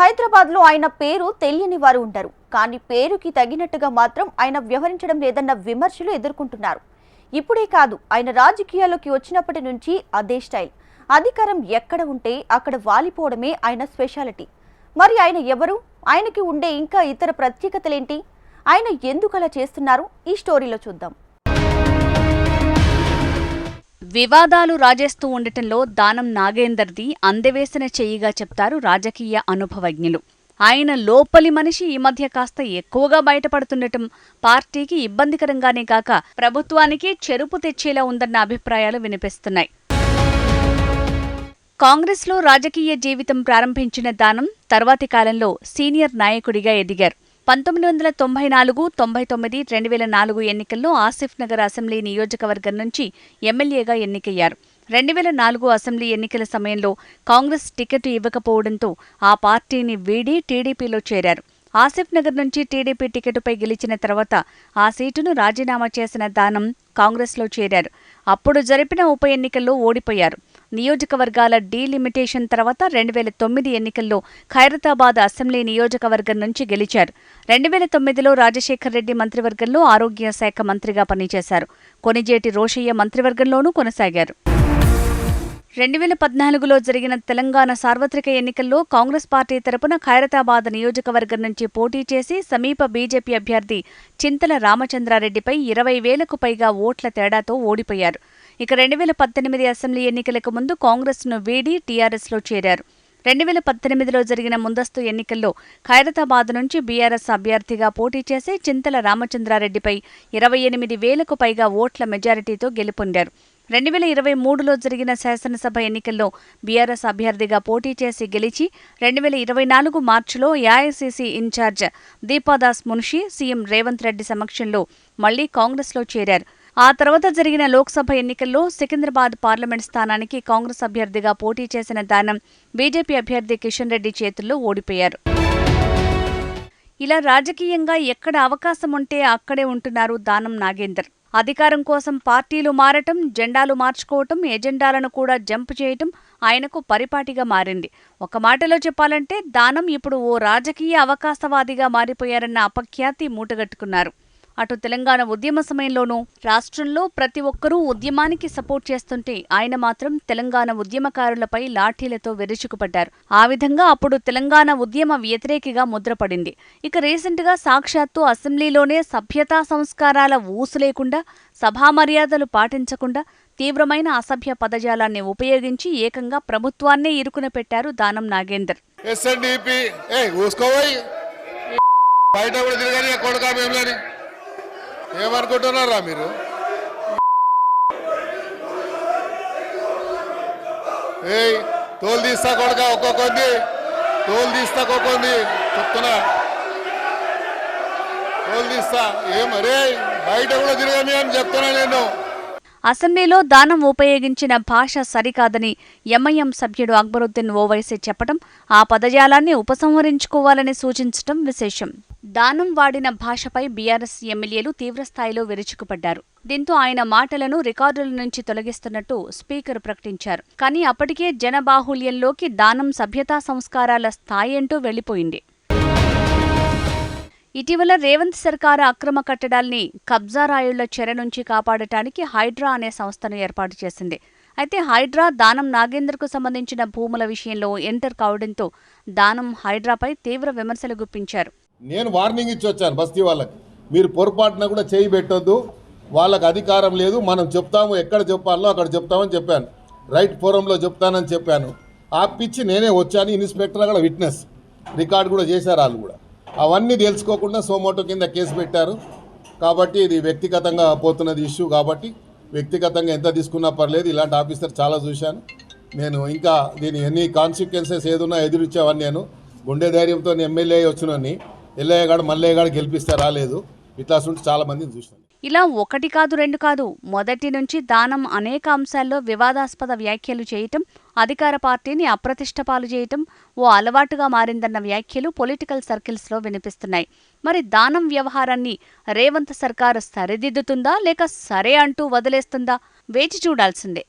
హైదరాబాద్లో ఆయన పేరు తెలియని వారు ఉంటారు. కానీ పేరుకి తగినట్టుగా మాత్రం ఆయన వ్యవహరించడం లేదన్న విమర్శలు ఎదుర్కొంటున్నారు. ఇప్పుడే కాదు ఆయన రాజకీయాల్లోకి వచ్చినప్పటి నుంచి అదే స్టైల్. అధికారం ఎక్కడ ఉంటే అక్కడ వాలిపోవడమే ఆయన స్పెషాలిటీ. మరి ఆయన ఎవరు? ఆయనకి ఉండే ఇంకా ఇతర ప్రత్యేకతలేంటి? ఆయన ఎందుకు అలా చేస్తున్నారు? ఈ స్టోరీలో చూద్దాం. వివాదాలు రాజేస్తూ ఉండటంలో దానం నాగేందర్ది అందవేసిన చెయ్యిగా చెప్తారు రాజకీయ అనుభవజ్ఞులు. ఆయన లోపలి మనిషి ఈ మధ్య కాస్త ఎక్కువగా బయటపడుతుండటం పార్టీకి ఇబ్బందికరంగానే కాక ప్రభుత్వానికి చెరుపు తెచ్చేలా ఉందన్న అభిప్రాయాలు వినిపిస్తున్నాయి. కాంగ్రెస్లో రాజకీయ జీవితం ప్రారంభించిన దానం తర్వాతి కాలంలో సీనియర్ నాయకుడిగా ఎదిగారు. పంతొమ్మిది వందల తొంభై నాలుగు తొంభై తొమ్మిది రెండు వేల నాలుగు ఎన్నికల్లో ఆసిఫ్ నగర్ అసెంబ్లీ నియోజకవర్గం నుంచి ఎమ్మెల్యేగా ఎన్నికయ్యారు. రెండు వేల నాలుగు అసెంబ్లీ ఎన్నికల సమయంలో కాంగ్రెస్ టికెట్ ఇవ్వకపోవడంతో ఆ పార్టీని వీడి టీడీపీలో చేరారు. ఆసిఫ్ నగర్ నుంచి టీడీపీ టికెటుపై గెలిచిన తర్వాత ఆ సీటును రాజీనామా చేసిన దానం కాంగ్రెస్లో చేరారు. అప్పుడు జరిపిన ఉప ఎన్నికల్లో ఓడిపోయారు. నియోజకవర్గాల డీలిమిటేషన్ తర్వాత రెండు వేల తొమ్మిది ఎన్నికల్లో ఖైరతాబాద్ అసెంబ్లీ నియోజకవర్గం నుంచి గెలిచారు. రెండు వేల తొమ్మిదిలో రాజశేఖర్ రెడ్డి మంత్రివర్గంలో ఆరోగ్య శాఖ మంత్రిగా పనిచేశారు. కొనిజేటి రోషయ్య మంత్రివర్గంలోనూ కొనసాగారు. రెండు వేల పద్నాలుగులో జరిగిన తెలంగాణ సార్వత్రిక ఎన్నికల్లో కాంగ్రెస్ పార్టీ తరపున ఖైరతాబాద్ నియోజకవర్గం నుంచి పోటీ చేసి సమీప బీజేపీ అభ్యర్థి చింతల రామచంద్రారెడ్డిపై ఇరవై వేలకు పైగా ఓట్ల తేడాతో ఓడిపోయారు. ఇక రెండు వేల పద్దెనిమిది అసెంబ్లీ ఎన్నికలకు ముందు కాంగ్రెస్ను వీడి టీఆర్ఎస్లో చేరారు. రెండు వేల పద్దెనిమిదిలో జరిగిన ముందస్తు ఎన్నికల్లో ఖైరతాబాద్ నుంచి బీఆర్ఎస్ అభ్యర్థిగా పోటీ చేసి చింతల రామచంద్రారెడ్డిపై ఇరవై ఎనిమిది వేలకు పైగా ఓట్ల మెజారిటీతో గెలుపొందారు. రెండు వేల ఇరవై మూడులో జరిగిన శాసనసభ ఎన్నికల్లో బీఆర్ఎస్ అభ్యర్థిగా పోటీ చేసి గెలిచి రెండు వేల ఇరవై నాలుగు మార్చిలో AICC incharge Deepadas Munshi CM Revanth Reddy సమక్షంలో మళ్ళీ కాంగ్రెస్లో చేరారు. ఆ తర్వాత జరిగిన లోక్సభ ఎన్నికల్లో సికింద్రాబాద్ పార్లమెంట్ స్థానానికి కాంగ్రెస్ అభ్యర్థిగా పోటీ చేసిన దానం బీజేపీ అభ్యర్థి కిషన్ రెడ్డి చేతుల్లో ఓడిపోయారు. ఇలా రాజకీయంగా ఎక్కడ అవకాశం ఉంటే అక్కడే ఉంటున్నారు దానం నాగేందర్. అధికారం కోసం పార్టీలు మారటం జెండాలు మార్చుకోవటం ఎజెండాలను కూడా జంప్ చేయటం ఆయనకు పరిపాటిగా మారింది. ఒక మాటలో చెప్పాలంటే దానం ఇప్పుడు ఓ రాజకీయ అవకాశవాదిగా మారిపోయారన్న అపఖ్యాతి మూటగట్టుకున్నారు. అటు తెలంగాణ ఉద్యమ సమయంలోనూ రాష్ట్రంలో ప్రతి ఒక్కరూ ఉద్యమానికి సపోర్ట్ చేస్తుంటే ఆయన మాత్రం తెలంగాణ ఉద్యమకారులపై లాఠీలతో విరుచుకుపడ్డారు ఆ విధంగా అప్పుడు తెలంగాణ ఉద్యమ వ్యతిరేకిగా ముద్రపడింది. ఇక రీసెంట్గా సాక్షాత్తు అసెంబ్లీలోనే సభ్యతా సంస్కారాల ఊసు లేకుండా సభా మర్యాదలు పాటించకుండా తీవ్రమైన అసభ్య పదజాలాన్ని ఉపయోగించి ఏకంగా ప్రభుత్వాన్నే ఇరుకున పెట్టారు దానం నాగేందర్. ఎస్ఎన్డిపి ఏ బయట కూడా తిరగని కొడుకా ఏమనుకుంటున్నారా మీరు? ఏయ్ తోలు తీస్తా కొడక ఒక్కొక్కంది తోలు తీస్తా ఒక్కొక్కొంది చెప్తున్నా. తోలు తీస్తా. ఏమరే బయట కూడా తిరగని అని చెప్తున్నా నేను. అసెంబ్లీలో దానం ఉపయోగించిన భాష సరికాదని ఎంఐఎం సభ్యుడు అక్బరుద్దీన్ ఓవైసీ చెప్పడం ఆ పదజాలాన్ని ఉపసంహరించుకోవాలని సూచించడం విశేషం. దానం వాడిన భాషపై బీఆర్ఎస్ ఎమ్మెల్యేలు తీవ్రస్థాయిలో విరుచుకుపడ్డారు. దీంతో ఆయన మాటలను రికార్డుల నుంచి తొలగిస్తున్నట్టు స్పీకర్ ప్రకటించారు. కానీ అప్పటికే జనబాహుల్యంలోకి దానం సభ్యతా సంస్కారాల స్థాయేంటూ వెళ్ళిపోయింది ఇటీవల రేవంత్ సర్కారు అక్రమ కట్టడాల్ని కబ్జా రాయుళ్ళ చెర నుంచి కాపాడటానికి హైడ్రా అనే సంస్థను ఏర్పాటు చేసింది. అయితే హైడ్రా దానం నాగేందర్కు సంబంధించిన భూముల విషయంలో ఎంటర్ కావడంతో దానం హైడ్రాపై తీవ్ర విమర్శలు గుప్పించారు. నేను వార్నింగ్ ఇచ్చి వచ్చాను బస్తీ వాళ్ళకి. మీరు పొరపాటున కూడా చేయి పెట్టొద్దు. వాళ్ళకి అధికారం లేదు. మనం చెప్తాము ఎక్కడ చెప్పాలో అక్కడ చెప్తామని చెప్పాను. రైట్ ఫోరంలో చెప్తానని చెప్పాను. ఆ పిచ్చి నేనే వచ్చాను ఇన్స్పెక్టర్ అక్కడ విట్నెస్. రికార్డ్ కూడా చేశారు వాళ్ళు కూడా. అవన్నీ తెలుసుకోకుండా సోమోటో కింద కేసు పెట్టారు. కాబట్టి ఇది వ్యక్తిగతంగా పోతున్నది ఇష్యూ కాబట్టి వ్యక్తిగతంగా ఎంత తీసుకున్నా పర్లేదు. ఇలాంటి ఆఫీసర్ చాలా చూశాను. నేను ఇంకా దీని ఎన్ని కాన్సిక్వెన్సెస్ ఏదున్నా ఎదురిచ్చేవని నేను. గుండె ధైర్యంతో ఎమ్మెల్యే వచ్చినని ఎల్లయ్యగాడు మల్లయ్యగాడు గెలిపిస్తే రాలేదు. ఇట్లా చాలా మందిని చూశాను ఇలా ఒకటి కాదు రెండు కాదు మొదటి నుంచి దానం అనేక అంశాల్లో వివాదాస్పద వ్యాఖ్యలు చేయటం అధికార పార్టీని అప్రతిష్టపాలు చేయటం ఓ అలవాటుగా మారిందన్న వ్యాఖ్యలు పొలిటికల్ సర్కిల్స్లో వినిపిస్తున్నాయి. మరి దానం వ్యవహారాన్ని రేవంత్ సర్కారు సరిదిద్దుతుందా లేక సరే అంటూ వదిలేస్తుందా? వేచి చూడాల్సిందే.